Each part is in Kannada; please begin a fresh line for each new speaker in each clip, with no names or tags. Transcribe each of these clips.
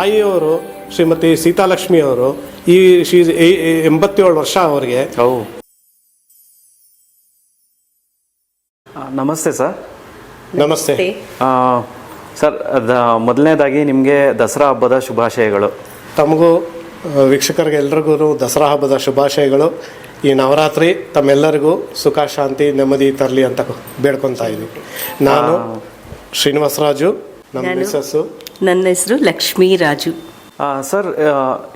ತಾಯಿಯವರು ಶ್ರೀಮತಿ ಸೀತಾಲಕ್ಷ್ಮಿ ಅವರು ಈ ಶೀ ಎಂಬತ್ತೇಳು ವರ್ಷ ಅವರಿಗೆ.
ನಮಸ್ತೆ ಸರ್.
ನಮಸ್ತೆ.
ಆ, ಸರ್ ಅದ ಮೊದಲನೇದಾಗಿ ನಿಮಗೆ ದಸರಾ ಹಬ್ಬದ ಶುಭಾಶಯಗಳು.
ತಮಗೂ ವೀಕ್ಷಕರಿಗೆ ಎಲ್ರಿಗೂ ದಸರಾ ಹಬ್ಬದ ಶುಭಾಶಯಗಳು. ಈ ನವರಾತ್ರಿ ತಮ್ಮೆಲ್ಲರಿಗೂ ಸುಖ ಶಾಂತಿ ನೆಮ್ಮದಿ ತರಲಿ ಅಂತ ಬೇಡ್ಕೊತಾ ಇದ್ದೀವಿ. ನಾನು ಶ್ರೀನಿವಾಸರಾಜು ನಮ್ಮ ಮಿಸಸ್ಸು
ನನ್ನ ಹೆಸರು ಲಕ್ಷ್ಮೀ ರಾಜು.
ಸರ್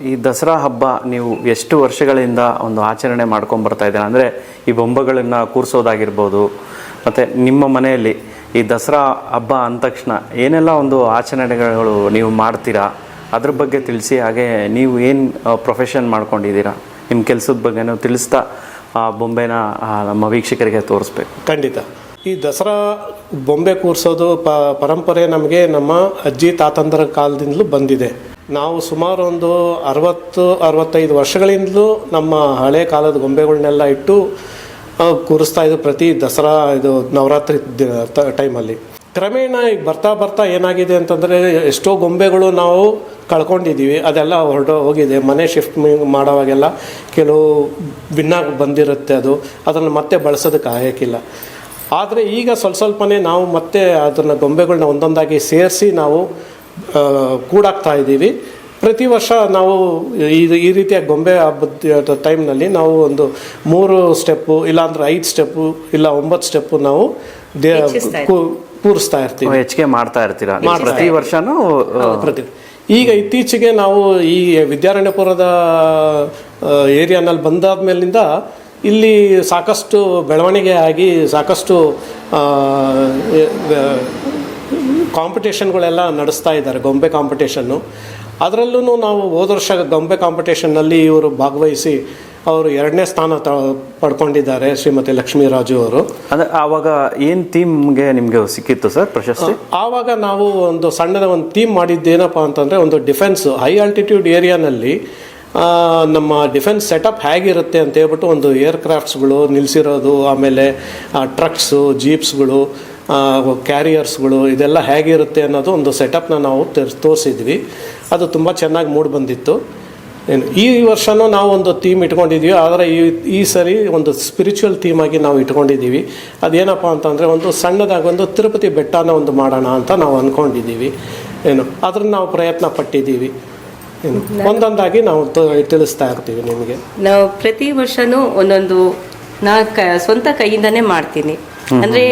ಈ ದಸರಾ ಹಬ್ಬ ನೀವು ಎಷ್ಟು ವರ್ಷಗಳಿಂದ ಒಂದು ಆಚರಣೆ ಮಾಡ್ಕೊಂಡು ಬರ್ತಾ ಇದ್ದೀರಾ? ಅಂದರೆ ಈ ಬೊಂಬೆಗಳನ್ನು ಕೂರಿಸೋದಾಗಿರ್ಬೋದು ಮತ್ತು ನಿಮ್ಮ ಮನೆಯಲ್ಲಿ ಈ ದಸರಾ ಹಬ್ಬ ಅಂದ ತಕ್ಷಣ ಏನೆಲ್ಲ ಒಂದು ಆಚರಣೆಗಳು ನೀವು ಮಾಡ್ತೀರಾ? ಅದ್ರ ಬಗ್ಗೆ ತಿಳಿಸಿ ಹಾಗೆ ನೀವು ಏನು ಪ್ರೊಫೆಷನ್ ಮಾಡ್ಕೊಂಡಿದ್ದೀರಾ? ನಿಮ್ಮ ಕೆಲಸದ ಬಗ್ಗೆನೂ ತಿಳಿಸ್ತಾ ಆ ಬೊಂಬೆನ ನಮ್ಮ ವೀಕ್ಷಕರಿಗೆ ತೋರಿಸ್ಬೇಕು.
ಖಂಡಿತ. ಈ ದಸರಾ ಬೊಂಬೆ ಕೂರಿಸೋದು ಪ, ಪರಂಪರೆ ನಮಗೆ ನಮ್ಮ ಅಜ್ಜಿ ತಾತಂದರ ಕಾಲದಿಂದಲೂ ಬಂದಿದೆ. ನಾವು ಸುಮಾರು ಒಂದು ಅರವತ್ತು, ಅರವತ್ತೈದು ವರ್ಷಗಳಿಂದಲೂ ನಮ್ಮ ಹಳೆ ಕಾಲದ ಗೊಂಬೆಗಳನ್ನೆಲ್ಲ ಇಟ್ಟು ಕೂರಿಸ್ತಾ ಇದ್ದು ಪ್ರತಿ ದಸರಾ ಇದು ನವರಾತ್ರಿ ಟೈಮಲ್ಲಿ. ಕ್ರಮೇಣ ಈಗ ಬರ್ತಾ ಬರ್ತಾ ಏನಾಗಿದೆ ಅಂತಂದರೆ ಎಷ್ಟೋ ಗೊಂಬೆಗಳು ನಾವು ಕಳ್ಕೊಂಡಿದ್ದೀವಿ. ಅದೆಲ್ಲ ಹೊರಟು ಹೋಗಿದೆ. ಮನೆ ಶಿಫ್ಟ್ ಮಾಡೋವಾಗೆಲ್ಲ ಕೆಲವು ಭಿನ್ನಾಗಿ ಬಂದಿರುತ್ತೆ ಅದು. ಅದನ್ನು ಮತ್ತೆ ಬಳಸೋದಕ್ಕೆ ಆಗೋಕ್ಕಿಲ್ಲ ಆದರೆ ಈಗ ಸ್ವಲ್ಪ ಸ್ವಲ್ಪನೇ ನಾವು ಮತ್ತೆ ಅದನ್ನು ಗೊಂಬೆಗಳನ್ನ ಒಂದೊಂದಾಗಿ ಸೇರಿಸಿ ನಾವು ಕೂಡಾಗ್ತಾ ಕೂಡಾಕ್ತಾ ಇದ್ದೀವಿ. ಪ್ರತಿ ವರ್ಷ ನಾವು ಇದು ಈ ರೀತಿಯ ಗೊಂಬೆ ಹಬ್ಬದ ಟೈಮ್ನಲ್ಲಿ ನಾವು ಒಂದು ಮೂರು ಸ್ಟೆಪ್ಪು ಇಲ್ಲಾಂದ್ರೆ ಐದು ಸ್ಟೆಪ್ಪು ಇಲ್ಲ ಒಂಬತ್ತು ಸ್ಟೆಪ್ಪು ನಾವು ದೇ ಕೂರಿಸ್ತಾ ಇರ್ತೀವಿ.
ಹೆಚ್ಚಿಗೆ ಮಾಡ್ತಾ ಇರ್ತೀರಾ? ಪ್ರತಿ ವರ್ಷನೂ
ಪ್ರತಿ ಈಗ ಇತ್ತೀಚೆಗೆ ನಾವು ಈ ವಿದ್ಯಾರಣ್ಯಪುರದ ಏರಿಯಾನಲ್ಲಿ ಬಂದಾದ ಮೇಲಿಂದ ಇಲ್ಲಿ ಸಾಕಷ್ಟು ಬೆಳವಣಿಗೆ ಆಗಿ ಸಾಕಷ್ಟು ಕಾಂಪಿಟೇಷನ್ಗಳೆಲ್ಲ ನಡೆಸ್ತಾ ಇದ್ದಾರೆ ಗೊಂಬೆ ಕಾಂಪಿಟೇಷನ್ನು. ಅದರಲ್ಲೂ ನಾವು ಹೋದ ವರ್ಷ ಗೊಂಬೆ ಕಾಂಪಿಟೇಷನ್ನಲ್ಲಿ ಇವರು ಭಾಗವಹಿಸಿ ಅವರು ಎರಡನೇ ಸ್ಥಾನ ತ ಪಡ್ಕೊಂಡಿದ್ದಾರೆ ಶ್ರೀಮತಿ ಲಕ್ಷ್ಮೀರಾಜು ಅವರು.
ಅಂದರೆ ಆವಾಗ ಏನು ಥೀಮ್ಗೆ ನಿಮಗೆ ಸಿಕ್ಕಿತ್ತು ಸರ್ ಪ್ರಶಸ್ತಿ?
ಆವಾಗ ನಾವು ಒಂದು ಸಣ್ಣದ ಒಂದು ಥೀಮ್ ಮಾಡಿದ್ದೇನಪ್ಪ ಅಂತಂದರೆ ಒಂದು ಡಿಫೆನ್ಸ್ ಹೈ ಆಲ್ಟಿಟ್ಯೂಡ್ ಏರಿಯಾನಲ್ಲಿ ನಮ್ಮ ಡಿಫೆನ್ಸ್ ಸೆಟಪ್ ಹೇಗಿರುತ್ತೆ ಅಂತ ಹೇಳ್ಬಿಟ್ಟು ಒಂದು ಏರ್ ಕ್ರಾಫ್ಟ್ಸ್ಗಳು ನಿಲ್ಲಿಸಿರೋದು ಆಮೇಲೆ ಟ್ರಕ್ಸು, ಜೀಪ್ಸ್ಗಳು ಕ್ಯಾರಿಯರ್ಸ್ಗಳು ಇದೆಲ್ಲ ಹೇಗಿರುತ್ತೆ ಅನ್ನೋದು ಒಂದು ಸೆಟಪ್ನ ನಾವು ತೆರ್- ತೋರಿಸಿದ್ವಿ. ಅದು ತುಂಬ ಚೆನ್ನಾಗಿ ಮೂಡಿ ಬಂದಿತ್ತು. ಏನು, ಈ ವರ್ಷನೂ ನಾವು ಒಂದು ಥೀಮ್ ಇಟ್ಕೊಂಡಿದ್ದೀವಿ ಆದರೆ ಈ ಈ ಸರಿ ಒಂದು ಸ್ಪಿರಿಚುವಲ್ ಆಗಿ ನಾವು ಇಟ್ಕೊಂಡಿದ್ದೀವಿ ಅದೇನಪ್ಪ ಅಂತಂದರೆ ಒಂದು ಸಣ್ಣದಾಗಿ ಒಂದು ತಿರುಪತಿ ಬೆಟ್ಟನ ಒಂದು ಮಾಡೋಣ ಅಂತ ನಾವು ಅಂದ್ಕೊಂಡಿದ್ದೀವಿ ಏನು ಅದ್ರ ನಾವು ಪ್ರಯತ್ನ ಪಟ್ಟಿದ್ದೀವಿ ಒಂದೊಂದಾಗಿ ನಾವು ತಿಳಿಸ್ತಾ ಇರ್ತೀವಿ ನಿಮಗೆ.
ನಾವು ಪ್ರತಿ ವರ್ಷನೂ ಒಂದೊಂದು ನಾ ಕ ಸ್ವಂತ ಕೈಯಿಂದನೇ ಮಾಡ್ತೀನಿ. ಅಂದ್ರೆ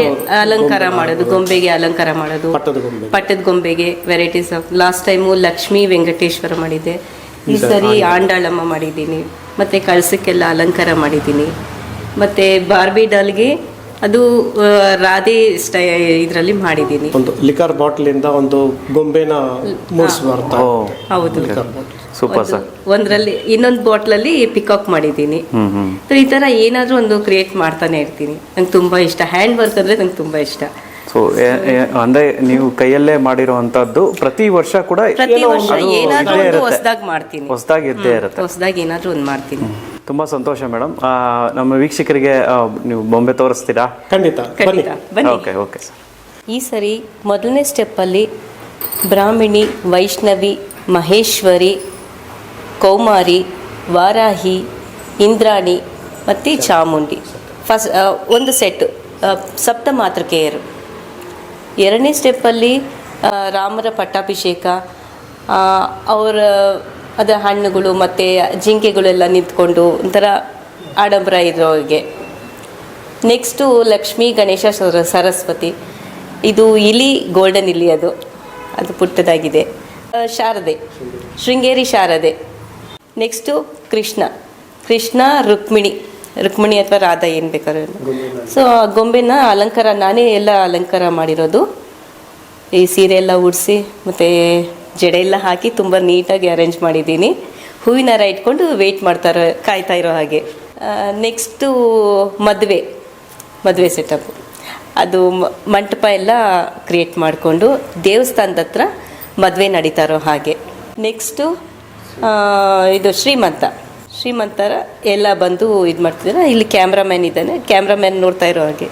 ಅಲಂಕಾರ ಮಾಡೋದು ಗೊಂಬೆಗೆ ಅಲಂಕಾರ ಮಾಡೋದು.
ಪಟ್ಟದ
ಗೊಂಬೆಗೆ varieties of last time Lakshmi Venkateshwara ಮಾಡಿದ್ದೆ. ಈ ಸರಿ ಆಂಡಾಳಮ್ಮ ಮಾಡಿದ್ದೀನಿ. ಮತ್ತೆ ಕಳಸಕ್ಕೆಲ್ಲ ಅಲಂಕಾರ ಮಾಡಿದ್ದೀನಿ. ಮತ್ತೆ ಬಾರ್ಬಿ ಡಾಲ್ಗೆ ಅದು ರಾಧೆ ಸ್ಟೈ ಇದರಲ್ಲಿ ಮಾಡಿದ್ದೀನಿ.
ಒಂದು ಲಿಕರ್ ಬಾಟ್ಲಿಂದ ಒಂದು ಗೊಂಬೆನ
ಮೂಡಿಸಬಾರ್ದು.
ಹೌದು.
Super sir.
ಒಂದರಲ್ಲಿ ಇನ್ನೊಂದು ಬಾಟ್ಲಲ್ಲಿ ಪಿಕಾಕ್ ಮಾಡಿದ್ದೀನಿ.
ಹ್ಮ್ ಹ್ಮ್.
ಸೊ ಈ ಥರ ಏನಾದರೂ ಒಂದು ಕ್ರಿಯೇಟ್ ಮಾಡ್ತಾನೆ ಇರ್ತೀನಿ. ನಂಗೆ ತುಂಬ ಇಷ್ಟ. ಹ್ಯಾಂಡ್ ವರ್ಕ್ ಅಂದರೆ ನಂಗೆ ತುಂಬ ಇಷ್ಟ.
ಸೊ ಅಂದ್ರೆ ನೀವು ಕೈಯಲ್ಲೇ ಮಾಡಿರುವಂತದ್ದು ಪ್ರತಿ ವರ್ಷ ಕೂಡ
ಪ್ರತಿ ವರ್ಷ ಏನಾದರೂ. ಹೊಸದಾಗಿ ಮಾಡ್ತೀನಿ.
ಹೊಸದಾಗಿ ಇದ್ದೇ ಇರುತ್ತೆ.
ಹೊಸದಾಗಿ ಏನಾದರೂ ಒಂದು ಮಾಡ್ತೀನಿ.
ತುಂಬಾ ಸಂತೋಷ ಮೇಡಮ್. ನಮ್ಮ ವೀಕ್ಷಕರಿಗೆ ನೀವು ಬೊಂಬೆ ತೋರಿಸ್ತೀರಾ?
ಖಂಡಿತ. ಬನ್ನಿ
ಖಂಡಿತ. ಬನ್ನಿ.
Okay okay. ಸರ್
ಈ ಸರಿ ಮೊದಲನೇ ಸ್ಟೆಪ್ಪಲ್ಲಿ ಬ್ರಾಹ್ಮಿಣಿ ವೈಷ್ಣವಿ ಮಹೇಶ್ವರಿ ಕೌಮಾರಿ ವಾರಾಹಿ ಇಂದ್ರಾಣಿ ಮತ್ತು ಚಾಮುಂಡಿ. ಫಸ್ಟ್ ಒಂದು ಸೆಟ್ ಸಪ್ತ ಮಾತೃಕೆಯರು. ಎರಡನೇ ಸ್ಟೆಪ್ಪಲ್ಲಿ ರಾಮರ ಪಟ್ಟಾಭಿಷೇಕ ಅವರ ಅದ ಹಣ್ಣುಗಳು ಮತ್ತು ಜಿಂಕೆಗಳೆಲ್ಲ ನಿಂತ್ಕೊಂಡು ಒಂಥರ ಆಡಂಬರ ಇರೋರಿಗೆ ನೆಕ್ಸ್ಟು ಲಕ್ಷ್ಮೀ ಗಣೇಶ ಸರ- ಸರಸ್ವತಿ. ಇದು ಇಲಿ ಗೋಲ್ಡನ್ ಇಲಿ ಅದು. ಅದು ಪುಟ್ಟದಾಗಿದೆ. ಶಾರದೆ. ಶೃಂಗೇರಿ ಶಾರದೆ. ನೆಕ್ಸ್ಟು ಕೃಷ್ಣ. ಕೃಷ್ಣ ರುಕ್ಮಿಣಿ. ರುಕ್ಮಿಣಿ ಅಥವಾ ರಾಧಾ ಏನು ಬೇಕಾದ್ರೆ ಸೊ ಆ ಗೊಂಬೆನ ಅಲಂಕಾರ ನಾನೇ ಎಲ್ಲ ಅಲಂಕಾರ ಮಾಡಿರೋದು. ಈ ಸೀರೆ ಎಲ್ಲ ಉಡಿಸಿ ಮತ್ತು ಜಡೆ ಎಲ್ಲ ಹಾಕಿ ತುಂಬ ನೀಟಾಗಿ ಅರೇಂಜ್ ಮಾಡಿದ್ದೀನಿ. ಹೂವಿನ ಹಾರ ಇಟ್ಕೊಂಡು ವೆಯ್ಟ್ ಮಾಡ್ತಾರೆ, ಕಾಯ್ತಾ ಇರೋ ಹಾಗೆ. ನೆಕ್ಸ್ಟು ಮದುವೆ ಮದುವೆ ಸೆಟಪ್ ಅದು ಮಂಟಪ ಎಲ್ಲ ಕ್ರಿಯೇಟ್ ಮಾಡಿಕೊಂಡು ದೇವಸ್ಥಾನದ ಹತ್ರ ಮದುವೆ ನಡೀತಾ ಇರೋ ಹಾಗೆ. ನೆಕ್ಸ್ಟು ಇದು ಶ್ರೀಮಂತ. ಶ್ರೀಮಂತರ ಎಲ್ಲ ಬಂದು ಇದು ಮಾಡ್ತಿದ್ದಾರೆ ಇಲ್ಲಿ ಕ್ಯಾಮ್ರಾಮ್ಯಾನ್ ಇದ್ದಾನೆ. ಕ್ಯಾಮ್ರಾಮ್ಯಾನ್ ನೋಡ್ತಾ ಇರೋ ಹಾಗೆ.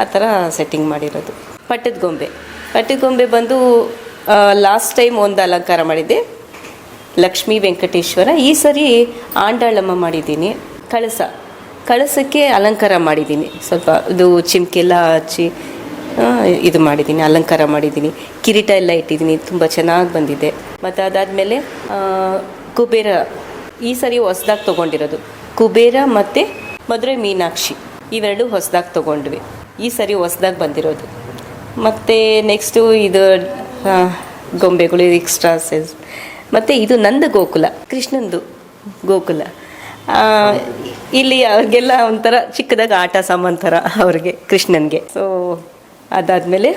ಆ ಥರ ಸೆಟ್ಟಿಂಗ್ ಮಾಡಿರೋದು. ಪಟ್ಟದ ಗೊಂಬೆ ಪಟ್ಟದ ಗೊಂಬೆ ಬಂದು ಲಾಸ್ಟ್ ಟೈಮ್ ಒಂದು ಅಲಂಕಾರ ಮಾಡಿದ್ದೆ. ಲಕ್ಷ್ಮೀ ವೆಂಕಟೇಶ್ವರ. ಈ ಸರಿ ಆಂಡಾಳಮ್ಮ ಮಾಡಿದ್ದೀನಿ. ಕಳಸ. ಕಳಸಕ್ಕೆ ಅಲಂಕಾರ ಮಾಡಿದ್ದೀನಿ. ಸ್ವಲ್ಪ ಇದು ಚಿಮ್ಕೆಲ್ಲ ಹಚ್ಚಿ ಇದು ಮಾಡಿದ್ದೀನಿ, ಅಲಂಕಾರ ಮಾಡಿದ್ದೀನಿ. ಕಿರೀಟ ಎಲ್ಲ ಇಟ್ಟಿದ್ದೀನಿ. ತುಂಬ ಚೆನ್ನಾಗಿ ಬಂದಿದೆ. ಮತ್ತು ಅದಾದಮೇಲೆ ಕುಬೇರ. ಈ ಸರಿ ಹೊಸ್ದಾಗಿ ತೊಗೊಂಡಿರೋದು. ಕುಬೇರ ಮತ್ತು ಮಧುರೆ ಮೀನಾಕ್ಷಿ. ಇವೆರಡು ಹೊಸ್ದಾಗಿ ತೊಗೊಂಡ್ವಿ. ಈ ಸರಿ ಹೊಸ್ದಾಗಿ ಬಂದಿರೋದು. ಮತ್ತು ನೆಕ್ಸ್ಟು ಇದು ಗೊಂಬೆಗಳು ಎಕ್ಸ್ಟ್ರಾ ಸೈಜ್ ಮತ್ತು ಇದು ನಂದು ಗೋಕುಲ, ಕೃಷ್ಣಂದು ಗೋಕುಲ. ಇಲ್ಲಿ ಅವ್ರಿಗೆಲ್ಲ ಒಂಥರ ಚಿಕ್ಕದಾಗಿ ಆಟ ಸಾಮಾನು ಥರ ಅವ್ರಿಗೆ, ಕೃಷ್ಣನ್ಗೆ. ಸೊ ಅದಾದಮೇಲೆ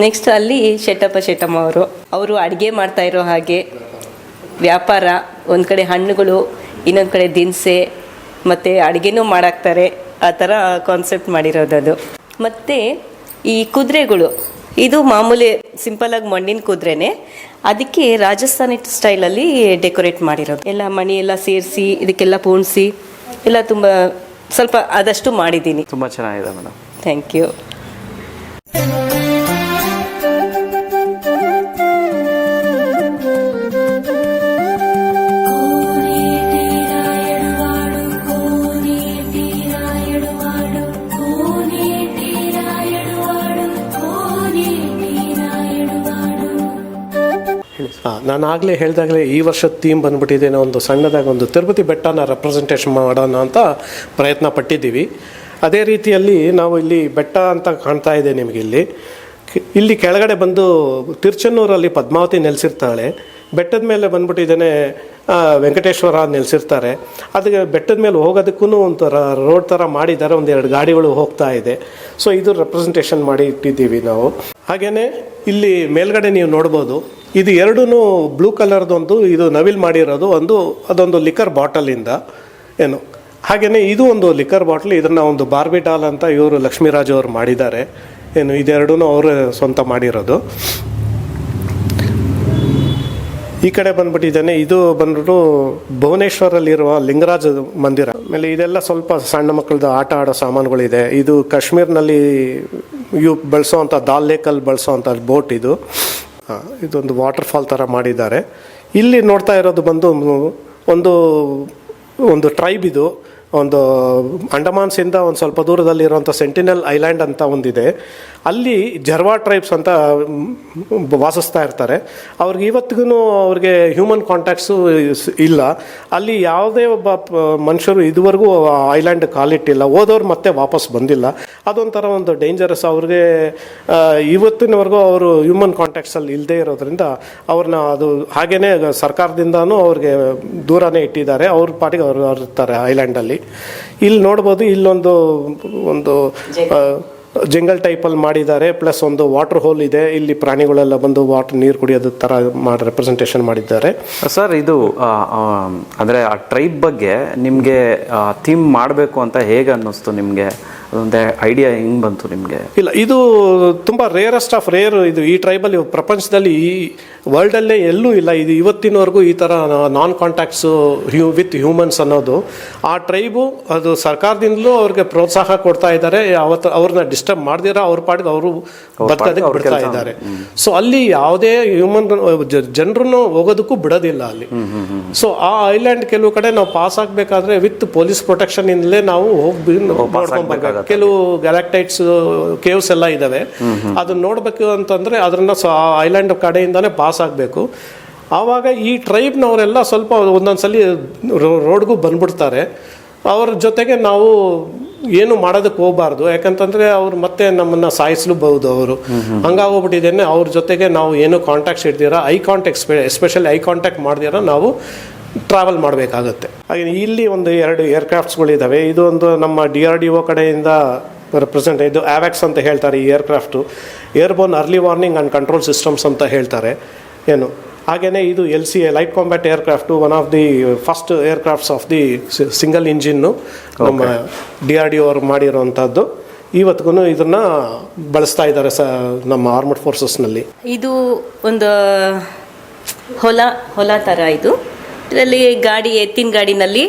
ನೆಕ್ಸ್ಟ್ ಅಲ್ಲಿ ಶೆಟ್ಟಪ್ಪ ಶೆಟ್ಟಮ್ಮ ಅವರು. ಅವರು ಅಡುಗೆ ಮಾಡ್ತಾ ಇರೋ ಹಾಗೆ, ವ್ಯಾಪಾರ, ಒಂದು ಕಡೆ ಹಣ್ಣುಗಳು, ಇನ್ನೊಂದು ಕಡೆ ದಿನಸೆ, ಮತ್ತು ಅಡುಗೆನೂ ಮಾಡಾಕ್ತಾರೆ. ಆ ಥರ ಕಾನ್ಸೆಪ್ಟ್ ಮಾಡಿರೋದು ಅದು. ಮತ್ತು ಈ ಕುದುರೆಗಳು ಇದು ಮಾಮೂಲಿ ಸಿಂಪಲಾಗಿ ಮಣ್ಣಿನ ಕುದ್ರೆನೆ. ಅದಕ್ಕೆ ರಾಜಸ್ಥಾನಿ ಸ್ಟೈಲಲ್ಲಿ ಡೆಕೋರೇಟ್ ಮಾಡಿರೋದು. ಎಲ್ಲ ಮಣಿ ಎಲ್ಲ ಸೇರಿಸಿ ಇದಕ್ಕೆಲ್ಲ ಪೂಣಿಸಿ ಎಲ್ಲ ತುಂಬ ಸ್ವಲ್ಪ ಆದಷ್ಟು ಮಾಡಿದ್ದೀನಿ.
ತುಂಬ ಚೆನ್ನಾಗಿದೆ ಮೇಡಮ್.
Thank you.
ನಾನು ಆಗಲೇ ಹೇಳಿದಾಗಲೇ ಈ ವರ್ಷದ ಥೀಮ್ ಬಂದ್ಬಿಟ್ಟಿದ್ದೇನೆ ಒಂದು ಸಣ್ಣದಾಗಿ ಒಂದು ತಿರುಪತಿ ಬೆಟ್ಟನ ರೆಪ್ರೆಸೆಂಟೇಷನ್ ಮಾಡೋಣ ಅಂತ ಪ್ರಯತ್ನ ಪಟ್ಟಿದ್ದೀವಿ. ಅದೇ ರೀತಿಯಲ್ಲಿ ನಾವು ಇಲ್ಲಿ ಬೆಟ್ಟ ಅಂತ ಕಾಣ್ತಾ ಇದೆ ನಿಮಗೆ ಇಲ್ಲಿ. ಇಲ್ಲಿ ಕೆಳಗಡೆ ಬಂದು ತಿರುಚನ್ನೂರಲ್ಲಿ ಪದ್ಮಾವತಿ ನೆಲೆಸಿರ್ತಾಳೆ. ಬೆಟ್ಟದ ಮೇಲೆ ಬಂದ್ಬಿಟ್ಟಿದ್ದೇನೆ ವೆಂಕಟೇಶ್ವರ ನೆಲೆಸಿರ್ತಾರೆ. ಅದಕ್ಕೆ ಬೆಟ್ಟದ ಮೇಲೆ ಹೋಗೋದಕ್ಕೂ ಒಂಥರ ರೋಡ್ ಥರ ಮಾಡಿದ್ದಾರೆ ಒಂದೆರಡು ಗಾಡಿಗಳು ಹೋಗ್ತಾ ಇದೆ. ಸೊ ಇದು ರೆಪ್ರೆಸೆಂಟೇಷನ್ ಮಾಡಿ ಇಟ್ಟಿದ್ದೀವಿ ನಾವು. ಹಾಗೆಯೇ ಇಲ್ಲಿ ಮೇಲ್ಗಡೆ ನೀವು ನೋಡ್ಬೋದು ಇದು ಎರಡೂ ಬ್ಲೂ ಕಲರ್ದೊಂದು, ಇದು ನವಿಲ್ ಮಾಡಿರೋದು, ಒಂದು, ಅದೊಂದು ಲಿಕ್ಕರ್ ಬಾಟಲಿಂದ ಏನು. ಹಾಗೆಯೇ ಇದು ಒಂದು ಲಿಕ್ಕರ್ ಬಾಟ್ಲ್ ಇದನ್ನು ಒಂದು ಬಾರ್ಬಿ ಡಾಲ್ ಅಂತ ಇವರು ಲಕ್ಷ್ಮೀರಾಜು ಅವರು ಮಾಡಿದ್ದಾರೆ. ಏನು ಇದೆರಡೂ ಅವರು ಸ್ವಂತ ಮಾಡಿರೋದು. ಈ ಕಡೆ ಬಂದ್ಬಿಟ್ಟಿದ್ದಾನೆ, ಇದು ಬಂದ್ಬಿಟ್ಟು ಭುವನೇಶ್ವರಲ್ಲಿರುವ ಲಿಂಗರಾಜ ಮಂದಿರ. ಆಮೇಲೆ ಇದೆಲ್ಲ ಸ್ವಲ್ಪ ಸಣ್ಣ ಮಕ್ಕಳದ್ದು ಆಟ ಆಡೋ ಸಾಮಾನುಗಳಿದೆ. ಇದು ಕಾಶ್ಮೀರ್ನಲ್ಲಿ ಇವು ಬಳಸೋವಂಥ ದಾಲ್ ಲೇಕಲ್ಲಿ ಬಳಸೋವಂಥ ಬೋಟ್ ಇದು. ಇದೊಂದು ವಾಟರ್ ಫಾಲ್ ಥರ ಮಾಡಿದ್ದಾರೆ. ಇಲ್ಲಿ ನೋಡ್ತಾ ಇರೋದು ಬಂದು ಒಂದು ಒಂದು ಟ್ರೈಬ್ ಇದು. ಒಂದು ಅಂಡಮಾನ್ಸಿಂದ ಒಂದು ಸ್ವಲ್ಪ ದೂರದಲ್ಲಿರುವಂಥ ಸೆಂಟಿನಲ್ ಐಲ್ಯಾಂಡ್ ಅಂತ ಒಂದಿದೆ. ಅಲ್ಲಿ ಜರ್ವಾ ಟ್ರೈಬ್ಸ್ ಅಂತ ವಾಸಿಸ್ತಾ ಇರ್ತಾರೆ. ಅವ್ರಿಗೆ ಇವತ್ತಿಗೂ ಅವ್ರಿಗೆ ಹ್ಯೂಮನ್ ಕಾಂಟ್ಯಾಕ್ಟ್ಸು ಇಲ್ಲ. ಅಲ್ಲಿ ಯಾವುದೇ ಒಬ್ಬ ಮನುಷ್ಯರು ಇದುವರೆಗೂ ಐಲ್ಯಾಂಡ್ ಕಾಲಿಟ್ಟಿಲ್ಲ. ಹೋದವ್ರು ಮತ್ತೆ ವಾಪಸ್ ಬಂದಿಲ್ಲ. ಅದೊಂಥರ ಒಂದು ಡೇಂಜರಸ್ ಅವ್ರಿಗೆ ಇವತ್ತಿನವರೆಗೂ ಅವರು ಹ್ಯೂಮನ್ ಕಾಂಟ್ಯಾಕ್ಟ್ಸಲ್ಲಿ ಇಲ್ಲದೆ ಇರೋದ್ರಿಂದ ಅವ್ರನ್ನ ಅದು ಹಾಗೇ ಸರ್ಕಾರದಿಂದನೂ ಅವ್ರಿಗೆ ದೂರನೇ ಇಟ್ಟಿದ್ದಾರೆ. ಅವ್ರ ಪಾಟಿಗೆ ಅವ್ರು ಇರ್ತಾರೆ ಐಲ್ಯಾಂಡಲ್ಲಿ ಇಲ್ಲಿ ನೋಡ್ಬೋದು ಇಲ್ಲೊಂದು ಒಂದು ಜಂಗಲ್ ಟೈಪಲ್ಲಿ ಮಾಡಿದ್ದಾರೆ ಪ್ಲಸ್ ಒಂದು ವಾಟರ್ ಹೋಲ್ ಇದೆ ಇಲ್ಲಿ ಪ್ರಾಣಿಗಳೆಲ್ಲ ಬಂದು ವಾಟರ್ ನೀರು ಕುಡಿಯೋದು ಥರ ಮಾಡಿ ರೆಪ್ರೆಸೆಂಟೇಷನ್ ಮಾಡಿದ್ದಾರೆ.
ಸರ್ ಇದು ಅಂದರೆ ಆ, ಟ್ರೈಬ್ ಬಗ್ಗೆ ನಿಮಗೆ ಥೀಮ್ ಮಾಡಬೇಕು ಅಂತ ಹೇಗೆ ಅನ್ನಿಸ್ತು ನಿಮಗೆ? ಅದೊಂದು ಐಡಿಯಾ ಹೆಂಗೆ ಬಂತು ನಿಮಗೆ?
ಇಲ್ಲ ಇದು ತುಂಬ ರೇರೆಸ್ಟ್ ಆಫ್ ರೇರ್ ಇದು. ಈ ಟ್ರೈಬಲ್ಲಿ ಪ್ರಪಂಚದಲ್ಲಿ ಈ ವರ್ಲ್ಡಲ್ಲೇ ಎಲ್ಲೂ ಇಲ್ಲ. ಇದು ಇವತ್ತಿನವರೆಗೂ ಈ ಥರ ನಾನ್ ಕಾಂಟ್ಯಾಕ್ಟ್ಸು ಹ್ಯೂ ವಿತ್ ಹ್ಯೂಮನ್ಸ್ ಅನ್ನೋದು. ಆ ಟ್ರೈಬು ಅದು ಸರ್ಕಾರದಿಂದಲೂ ಅವ್ರಿಗೆ ಪ್ರೋತ್ಸಾಹ ಕೊಡ್ತಾ ಇದ್ದಾರೆ. ಅವತ್ತು ಅವ್ರನ್ನ ಡಿಸ್ಟರ್ಬ್ ಮಾಡ್ದಿರ ಅವ್ರ ಪಾಡಿಗೆ ಅವರು ಬದುಕೋದಕ್ಕೆ ಬಿಡ್ತಾ ಇದ್ದಾರೆ. ಸೊ ಅಲ್ಲಿ ಯಾವುದೇ ಹ್ಯೂಮನ್ ಜನರನ್ನು ಹೋಗೋದಕ್ಕೂ ಬಿಡೋದಿಲ್ಲ ಅಲ್ಲಿ. ಸೊ ಆ ಐಲ್ಯಾಂಡ್ ಕೆಲವು ಕಡೆ ನಾವು ಪಾಸ್ ಆಗಬೇಕಾದ್ರೆ ವಿತ್ ಪೊಲೀಸ್ ಪ್ರೊಟೆಕ್ಷನ್ ಇಂದಲೇ ನಾವು ಹೋಗಿ ಕೆಲವು ಗ್ಯಾಲಕ್ಟೈಟ್ಸ್ ಕೇವ್ಸ್ ಎಲ್ಲ ಇದ್ದಾವೆ ಅದನ್ನ ನೋಡ್ಬೇಕು ಅಂತಂದ್ರೆ ಅದನ್ನ ಐಲ್ಯಾಂಡ್ ಕಡೆಯಿಂದಾನೇ ಪಾಸ್ ಆಗಬೇಕು. ಆವಾಗ ಈ ಟ್ರೈಬ್ನವರೆಲ್ಲ ಸ್ವಲ್ಪ ಒಂದೊಂದ್ಸಲಿ ರೋಡ್ಗೂ ಬಂದ್ಬಿಡ್ತಾರೆ. ಅವ್ರ ಜೊತೆಗೆ ನಾವು ಏನು ಮಾಡೋದಕ್ಕೆ ಹೋಗಬಾರ್ದು. ಯಾಕಂತಂದ್ರೆ ಅವ್ರು ಮತ್ತೆ ನಮ್ಮನ್ನ ಸಾಯಿಸಲೂಬಹುದು ಅವರು. ಹಂಗಾಗೋಗ್ಬಿಟ್ಟಿದ್ದೇನೆ ಅವ್ರ ಜೊತೆಗೆ ನಾವು ಏನು contacts ಇಡ್ತೀರಾ eye contact especially eye contact ಮಾಡ್ದಿರ, ನಾವು ಟ್ರಾವೆಲ್ ಮಾಡಬೇಕಾಗುತ್ತೆ. ಹಾಗೆ ಇಲ್ಲಿ ಒಂದು ಎರಡು ಏರ್ಕ್ರಾಫ್ಟ್ಸ್ಗಳಿದ್ದಾವೆ ಇದು ಒಂದು ನಮ್ಮ ಡಿ ಆರ್ ಡಿ ಒ ಕಡೆಯಿಂದ ರೆಪ್ರೆಸೆಂಟ್ ಇದು ಆವ್ಯಾಕ್ಸ್ ಅಂತ ಹೇಳ್ತಾರೆ ಈ aircraft airborne early warning and control systems ಅಂತ ಹೇಳ್ತಾರೆ. ಏನು? ಹಾಗೆಯೇ ಇದು L C A light combat aircraft one of the first aircrafts of the single engine ನಮ್ಮ ಡಿ ಆರ್ ಡಿ ಅವ್ರು ಮಾಡಿರೋವಂಥದ್ದು. ಇವತ್ತಿಗೂ ಇದನ್ನು ಬಳಸ್ತಾ ಇದ್ದಾರೆ ಸ ನಮ್ಮ ಆರ್ಮಡ್ ಫೋರ್ಸಸ್ನಲ್ಲಿ
ಇದು ಒಂದು ಹೊಲ ಹೊಲ ಥರ ಇದು. ಇದರಲ್ಲಿ ಗಾಡಿ ಎತ್ತಿನ ಗಾಡಿನಲ್ಲಿ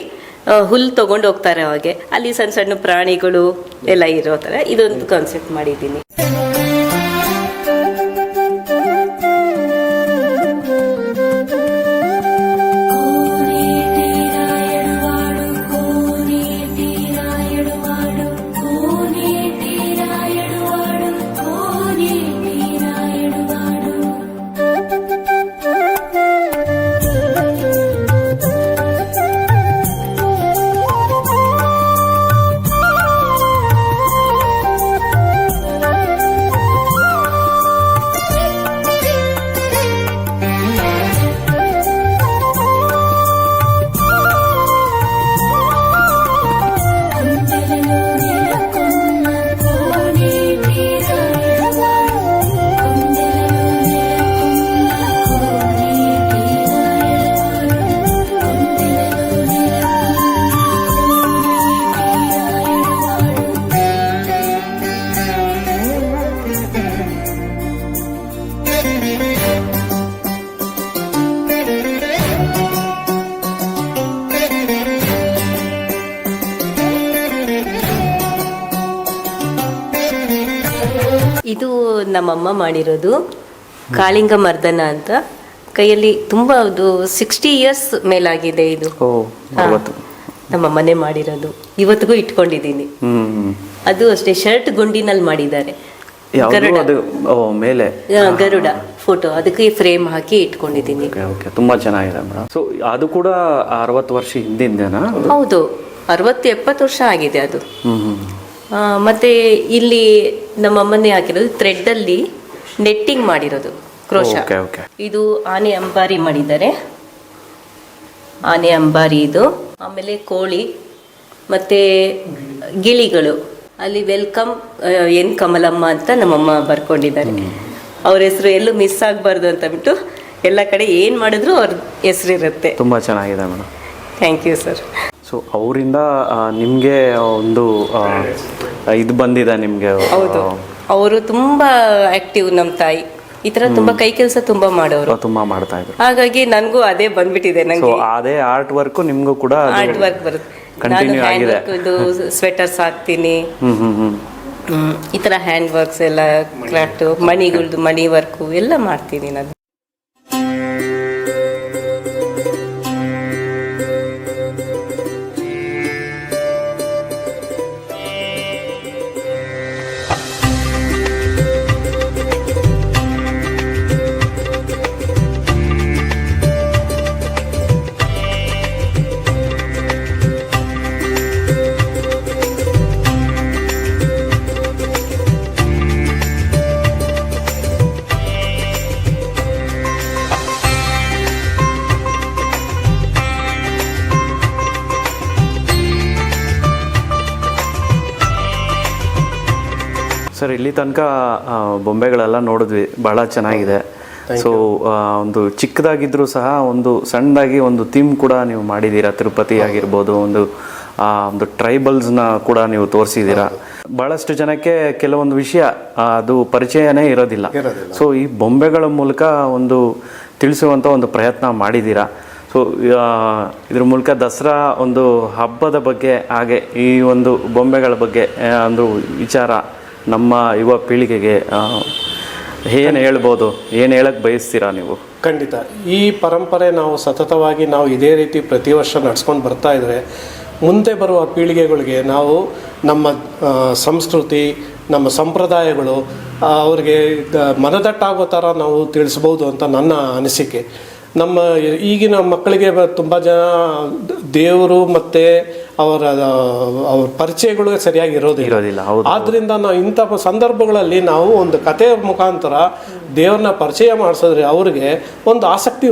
ಹುಲ್ಲು ತೊಗೊಂಡು ಹೋಗ್ತಾರೆ ಅವಾಗೆ ಅಲ್ಲಿ ಸಣ್ಣ ಸಣ್ಣ ಪ್ರಾಣಿಗಳು ಎಲ್ಲ ಇರೋ ಥರ ಇದೊಂದು ಕಾನ್ಸೆಪ್ಟ್ ಮಾಡಿದ್ದೀನಿ. ನಮ್ಮಮ್ಮ ಮಾಡಿರೋದು ಕಾಳಿಂಗ ಮರ್ದನ ಅಂತ. ಕೈಯಲ್ಲಿ ತುಂಬಾ ಅದು ಸಿಕ್ಸ್ಟಿ ಇಯರ್ಸ್ ಮೇಲಾಗಿದೆ ಇದು.
ನಮ್ಮ
ಮನೆ ಮಾಡಿರೋದು. ಇವತ್ತಿಗೂ ಇಟ್ಕೊಂಡಿದ್ದೀನಿ. ಅದು ಅಷ್ಟೇ ಶರ್ಟ್ ಗುಂಡಿನಲ್ಲಿ ಮಾಡಿದ್ದಾರೆ.
ಮೇಲೆ.
ಗರುಡ ಫೋಟೋ ಅದಕ್ಕೆ ಫ್ರೇಮ್ ಹಾಕಿ ಇಟ್ಕೊಂಡಿದ್ದೀನಿ.
ತುಂಬಾ ಚೆನ್ನಾಗಿದೆ ಮೇಡಮ್ ಸೊ ಅದು ಕೂಡ ಅರವತ್ತು ವರ್ಷ ಹಿಂದಿಂದೇನಾ?
ಹೌದು. ಅರವತ್ತು ಎಪ್ಪತ್ತು ವರ್ಷ ಆಗಿದೆ ಅದು. ಮತ್ತೆ ಇಲ್ಲಿ ನಮ್ಮ ಅಮ್ಮನೇ ಹಾಕಿರೋದು ಥ್ರೆಡ್ ಅಲ್ಲಿ ನೆಟ್ಟಿಂಗ್ ಮಾಡಿರೋದು ಕ್ರೋಶ.
ಓಕೆ ಓಕೆ
ಇದು ಆನೆ ಅಂಬಾರಿ ಮಾಡಿದ್ದಾರೆ. ಆನೆ ಅಂಬಾರಿ ಇದು. ಆಮೇಲೆ ಕೋಳಿ ಮತ್ತೆ ಗಿಳಿಗಳು. ಅಲ್ಲಿ ವೆಲ್ಕಮ್ ಎನ್ ಕಮಲಮ್ಮ ಅಂತ ನಮ್ಮಮ್ಮ ಬರ್ಕೊಂಡಿದ್ದಾರೆ. ಅವ್ರ ಹೆಸರು ಎಲ್ಲೂ ಮಿಸ್ ಆಗಬಾರ್ದು ಅಂತ ಬಿಟ್ಟು ಎಲ್ಲ ಕಡೆ ಏನು ಮಾಡಿದ್ರು ಅವ್ರ ಹೆಸರಿರುತ್ತೆ
ತುಂಬಾ ಚೆನ್ನಾಗಿದೆ madam.
Thank you sir
so ಅವರಿಂದ ನಿಮಗೆ ಒಂದು ಇದು ಬಂದಿದೆ ನಿಮಗೆ
ಹೌದು. ಅವರು ತುಂಬಾ ಆಕ್ಟಿವ್ ನಮ್ಮ ತಾಯಿ. ಈ ತರ ತುಂಬಾ ಕೈ ಕೆಲಸ ತುಂಬಾ ಮಾಡೋರು.
ತುಂಬಾ ಮಾಡ್ತಾ ಇದ್ರು.
ಹಾಗಾಗಿ ನನಗೂ ಅದೇ ಬಂದ್ಬಿಟ್ಟಿದೆ ನಂಗೆ.
ಅದೇ ಆರ್ಟ್ ವರ್ಕ್ ನಿಮ್ಗೂ ಕೂಡ
ಆರ್ಟ್ ವರ್ಕ್ ಬರುತ್ತೆ. ಕಂಟಿನ್ಯೂ
ಆಗಿದೆ.
ಇದು ಸ್ವೆಟರ್ಸ್ ಹಾಕ್ತೀನಿ. ಈ ತರ ಹ್ಯಾಂಡ್ ವರ್ಕ್ಸ್ ಎಲ್ಲ ಕ್ರಾಫ್ಟ್ ಮಣಿಗಳ್ದು ಮಣಿ ವರ್ಕು ಎಲ್ಲ ಮಾಡ್ತೀನಿ ನಾನು.
ಸರ್ ಇಲ್ಲಿ ತನಕ ಬೊಂಬೆಗಳೆಲ್ಲ ನೋಡಿದ್ವಿ. ಬಹಳ ಚೆನ್ನಾಗಿದೆ. ಸೊ ಒಂದು ಚಿಕ್ಕದಾಗಿದ್ದರೂ ಸಹ ಒಂದು ಸಣ್ಣದಾಗಿ ಒಂದು ಥೀಮ್ ಕೂಡ ನೀವು ಮಾಡಿದ್ದೀರಾ? ತಿರುಪತಿ ಆಗಿರ್ಬೋದು ಒಂದು ಆ, ಒಂದು ಟ್ರೈಬಲ್ಸ್ನ ಕೂಡ ನೀವು ತೋರಿಸಿದ್ದೀರಾ? ಬಹಳಷ್ಟು ಜನಕ್ಕೆ ಕೆಲವೊಂದು ವಿಷಯ ಅದು ಪರಿಚಯನೇ ಇರೋದಿಲ್ಲ. ಸೊ ಈ ಬೊಂಬೆಗಳ ಮೂಲಕ ಒಂದು ತಿಳಿಸುವಂಥ ಒಂದು ಪ್ರಯತ್ನ ಮಾಡಿದ್ದೀರಾ? ಸೊ ಇದ್ರ ಮೂಲಕ ದಸರಾ ಒಂದು ಹಬ್ಬದ ಬಗ್ಗೆ ಹಾಗೆ ಈ ಒಂದು ಬೊಂಬೆಗಳ ಬಗ್ಗೆ ಒಂದು ವಿಚಾರ ನಮ್ಮ ಯುವ ಪೀಳಿಗೆಗೆ ಏನು ಹೇಳ್ಬೋದು? ಏನು ಹೇಳಕ್ಕೆ ಬಯಸ್ತೀರಾ ನೀವು?
ಖಂಡಿತ. ಈ ಪರಂಪರೆ ನಾವು ಸತತವಾಗಿ ನಾವು ಇದೇ ರೀತಿ ಪ್ರತಿ ವರ್ಷ ನಡ್ಸ್ಕೊಂಡು ಬರ್ತಾ ಇದ್ರೆ ಮುಂದೆ ಬರುವ ಪೀಳಿಗೆಗಳಿಗೆ ನಾವು ನಮ್ಮ ಸಂಸ್ಕೃತಿ ನಮ್ಮ ಸಂಪ್ರದಾಯಗಳು ಅವ್ರಿಗೆ ಮನದಟ್ಟಾಗೋ ಥರ ನಾವು ತಿಳಿಸ್ಬೋದು ಅಂತ ನನ್ನ ಅನಿಸಿಕೆ. ನಮ್ಮ ಈಗಿನ ಮಕ್ಕಳಿಗೆ ತುಂಬ ಜನ ದೇವರು ಮತ್ತು ಅವರ ಅವ್ರ ಪರಿಚಯಗಳು ಸರಿಯಾಗಿ ಇರೋದಿಲ್ಲ. ಆದ್ರಿಂದ ನಾವು ಇಂಥ ಸಂದರ್ಭಗಳಲ್ಲಿ ನಾವು ಒಂದು ಕಥೆಯ ಮುಖಾಂತರ ದೇವ್ರನ್ನ ಪರಿಚಯ ಮಾಡಿಸಿದ್ರೆ ಅವ್ರಿಗೆ ಒಂದು ಆಸಕ್ತಿ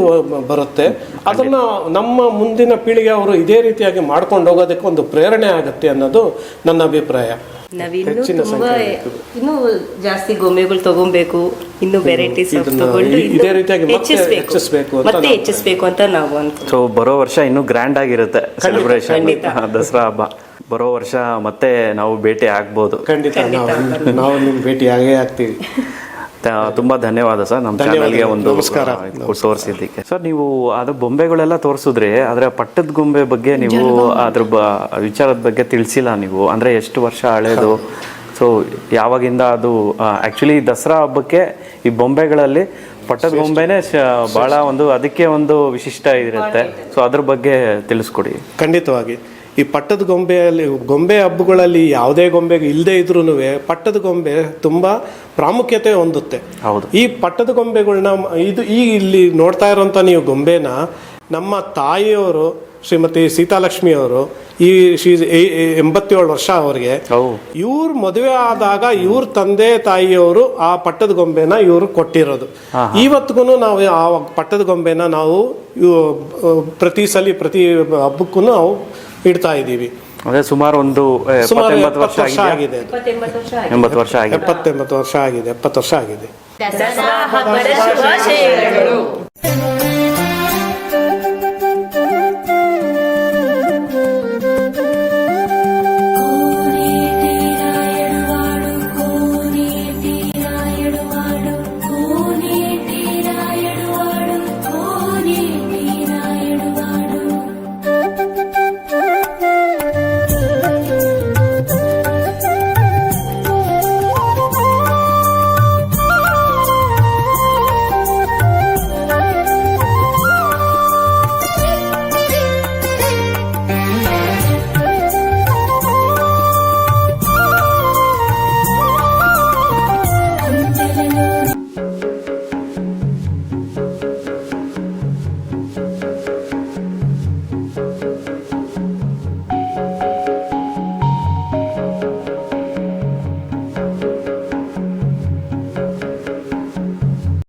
ಬರುತ್ತೆ. ಅದನ್ನ ನಮ್ಮ ಮುಂದಿನ ಪೀಳಿಗೆ ಅವರು ಇದೇ ರೀತಿಯಾಗಿ ಮಾಡ್ಕೊಂಡು ಹೋಗೋದಕ್ಕೆ ಒಂದು ಪ್ರೇರಣೆ ಆಗುತ್ತೆ ಅನ್ನೋದು ನನ್ನ ಅಭಿಪ್ರಾಯ.
ನಾವಿನ್ನು ತುಂಬಾ ಇನ್ನೂ ಜಾಸ್ತಿ ಗೊಂಬೆಗಳು ತಗೊಬೇಕು ಇನ್ನು ವೆರೈಟೀಸ್ ತಗೊಂಡು
ಇದೇ ರೀತಿಯಾಗಿ ಮತ್ತೆ
ಹೆಚ್ಚಿಸ್ಬೇಕು. ಮತ್ತೆ
ನಾವು-
ಹೆಚ್ಚಿಸ್ಬೇಕು ಅಂತ ನಾವು ಅನ್ಕೊ
ಸೊ ಬರೋ ವರ್ಷ ಇನ್ನೂ ಗ್ರ್ಯಾಂಡ್ ಆಗಿರುತ್ತೆ ಸೆಲೆಬ್ರೇಷನ್ ದಸರಾ ಹಬ್ಬ. ಬರೋ ವರ್ಷ ಮತ್ತೆ ನಾವು ಭೇಟಿ ಆಗ್ಬೋದು.
ಖಂಡಿತ ನಾವು ನಾವು ನಿಮ್ಮ ಭೇಟಿ ಆಗೇ ಆಗ್ತೀವಿ.
ತುಂಬಾ ಧನ್ಯವಾದ ಸರ್. ನಮ್ಮ. ಚಾನಲ್ಗೆ ಒಂದು ತೋರಿಸಿದ್ದಕ್ಕೆ. ಸರ್ ನೀವು ಅದ್ರ ಬೊಂಬೆಗಳೆಲ್ಲ ತೋರಿಸಿದ್ರೆ ಆದ್ರೆ ಪಟ್ಟದ ಗೊಂಬೆ ಬಗ್ಗೆ ನೀವು ಅದ್ರ ಬ ವಿಚಾರದ ಬಗ್ಗೆ ತಿಳಿಸಿಲ್ಲ ನೀವು. ಅಂದ್ರೆ ಎಷ್ಟು ವರ್ಷ ಹಳೇದು? ಸೊ ಯಾವಾಗಿಂದ ಅದು ಆಕ್ಚುಲಿ ದಸರಾ ಹಬ್ಬಕ್ಕೆ ಈ ಬೊಂಬೆಗಳಲ್ಲಿ ಪಟ್ಟದ ಗೊಂಬೆನೇ ಶ- ಬಹಳ ಒಂದು ಅದಕ್ಕೆ ಒಂದು ವಿಶಿಷ್ಟ ಇರುತ್ತೆ. ಸೊ ಅದ್ರ ಬಗ್ಗೆ ತಿಳಿಸ್ಕೊಡಿ.
ಖಂಡಿತವಾಗಿ. ಈ ಪಟ್ಟದ ಗೊಂಬೆಯಲ್ಲಿ ಗೊಂಬೆ ಹಬ್ಬಗಳಲ್ಲಿ ಯಾವುದೇ ಗೊಂಬೆ ಇಲ್ಲದೆ ಇದ್ರೂ ಪಟ್ಟದ ಗೊಂಬೆ ತುಂಬ ಪ್ರಾಮುಖ್ಯತೆ ಹೊಂದುತ್ತೆ.
ಹೌದು.
ಈ ಪಟ್ಟದ ಗೊಂಬೆಗಳನ್ನ ಇದು ಈ ಇಲ್ಲಿ ನೋಡ್ತಾ ಇರೋಂಥ ನೀವು ಗೊಂಬೆನ ನಮ್ಮ ತಾಯಿಯವರು ಶ್ರೀಮತಿ ಸೀತಾಲಕ್ಷ್ಮಿ ಅವರು ಈ ಶೀ ಎಂಬತ್ತೇಳು ವರ್ಷ ಅವರಿಗೆ ಇವ್ರ ಮದುವೆ ಆದಾಗ ಇವ್ರ ತಂದೆ ತಾಯಿಯವರು ಆ ಪಟ್ಟದ ಗೊಂಬೆನ ಇವರು ಕೊಟ್ಟಿರೋದು. ಇವತ್ತಿಗೂ ನಾವು ಆ ಪಟ್ಟದ ಗೊಂಬೆನ ನಾವು ಪ್ರತಿ ಸಲ ಪ್ರತಿ ಹಬ್ಬಕ್ಕೂ ನಾವು ಇಡ್ತಾ ಇದ್ದೀವಿ.
ಅದೇ ಸುಮಾರು ಒಂದು
ಸುಮಾರು
ಎಪ್ಪತ್ತೆಂಬತ್ತು ವರ್ಷ
ಎಪ್ಪತ್ತು ವರ್ಷ? ಆಗಿದೆ.
ವರ್ಷ ಆಗಿದೆ.
ಎಂಬತ್ತು ವರ್ಷ ಆಗಿದೆ.
ಎಪ್ಪತ್ತೆಂಬತ್ತು ವರ್ಷ ಆಗಿದೆ ಎಪ್ಪತ್ತು ವರ್ಷ ಆಗಿದೆ.